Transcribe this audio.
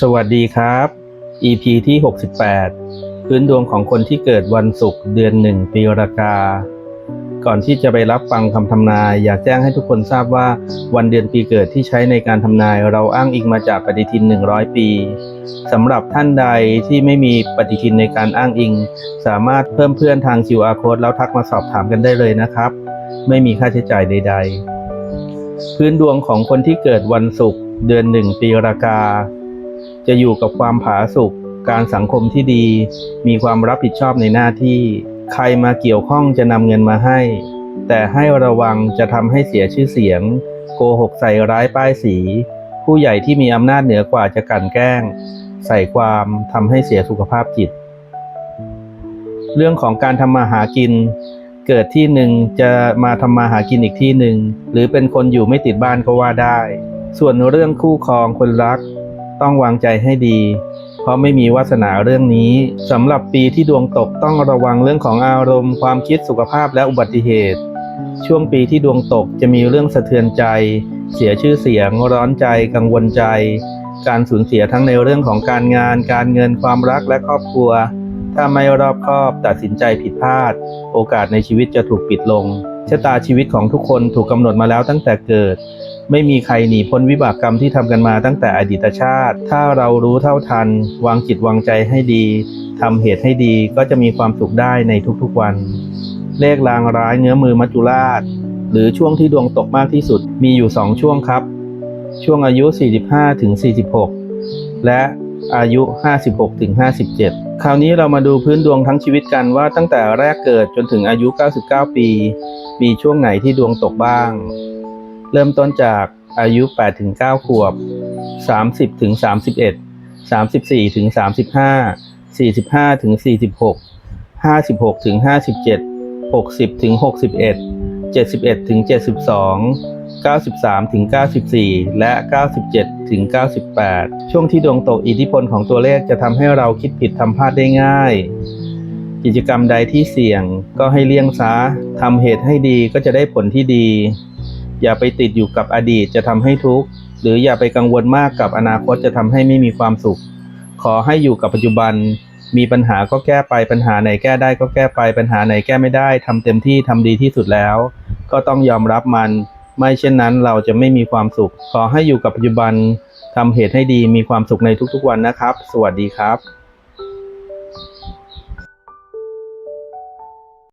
สวัสดีครับ EP ที่ 68 พื้นดวงของคนที่เกิดวันศุกร์เดือนหนึ่งปีรากา ก่อนที่จะไปรับฟังคำทำนาย อยากแจ้งให้ทุกคนทราบว่าวันเดือนปีเกิดที่ใช้ในการทำนาย เราอ้างอิงมาจากปฏิทิน 100 ปีสำหรับท่านใดที่ไม่มีปฏิทินในการอ้างอิง สามารถเพิ่มเพื่อนทาง QR code แล้วทักมาสอบถามกันได้เลยนะครับ ไม่มีค่าใช้จ่ายใด ๆ พื้นดวงของคนที่เกิดวันศุกร์เดือนหนึ่งปีรากา จะอยู่กับความผาสุกการสังคมที่ดี มีความรับผิดชอบในหน้าที่ ใครมาเกี่ยวข้องจะนำเงินมาให้ แต่ให้ระวังจะทำให้เสียชื่อเสียง โกหกใส่ร้ายป้ายสี ผู้ใหญ่ที่มีอำนาจเหนือกว่าจะกลั่นแกล้ง ใส่ความทำให้เสียสุขภาพจิต เรื่องของการทำมาหากิน เกิดที่หนึ่งจะมาทำมาหากินอีกที่หนึ่ง หรือเป็นคนอยู่ไม่ติดบ้านก็ว่าได้ ส่วนเรื่องคู่ครองคนรัก ต้องวางใจให้ดี เพราะไม่มีวาสนาเรื่องนี้สำหรับปีที่ดวงตกต้องระวังเรื่องของอารมณ์ ความคิดสุขภาพและอุบัติเหตุ ช่วงปีที่ดวงตกจะมีเรื่องสะเทือนใจ เสียชื่อเสียง ร้อนใจ กังวลใจ การสูญเสียทั้งในเรื่องของการงาน การเงินความรักและครอบครัว ถ้าไม่รอบคอบตัดสินใจผิดพลาด โอกาสในชีวิตจะถูกปิดลงชะตาชีวิตของทุกคนถูกกำหนดมาแล้วตั้งแต่เกิด ไม่มีใครหนีพ้นวิบากกรรมที่ทำกันมาตั้งแต่อดีตชาติ ถ้าเรารู้เท่าทัน วางจิตวางใจให้ดีทำเหตุให้ดีก็จะมีความสุขได้ในทุกๆวัน เลขลางร้ายเงื้อมือมัจจุราช หรือช่วงที่ดวงตกมากที่สุดมีอยู่ 2 ช่วงครับ ช่วงอายุ 45ถึง46 และอายุ 56ถึง57 คราวนี้เรามาดูพื้นดวงทั้งชีวิตกันว่าตั้งแต่แรกเกิดจนถึงอายุ 99 ปี มีช่วงไหนที่ดวงตกบ้าง เริ่มต้นจากอายุ8ถึง9ขวบ 30ถึง31 34ถึง35 45ถึง46 56ถึง57 60ถึง61 71ถึง72 93ถึง94 และ 97ถึง98 ช่วงที่ดวงตกอิทธิพลของตัวเลขจะทำให้เราคิดผิดทำพลาดได้ง่าย กิจกรรมใดที่เสี่ยงก็ให้เลี่ยงซะทำเหตุให้ดีก็จะได้ผลที่ดี อย่าไปติดอยู่กับอดีตจะทำให้ทุกข์หรืออย่าไปกังวลมากกับอนาคตจะทำให้ไม่มีความสุข ขอให้อยู่กับปัจจุบัน มีปัญหาก็แก้ไปปัญหาไหนแก้ได้ก็แก้ไปปัญหาไหนแก้ไม่ได้ทำเต็มที่ทำดีที่สุดแล้ว ก็ต้องยอมรับมัน ไม่เช่นนั้นเราจะไม่มีความสุข ขอให้อยู่กับปัจจุบันทำเหตุให้ดีมีความสุขในทุกๆวันนะครับ สวัสดีครับ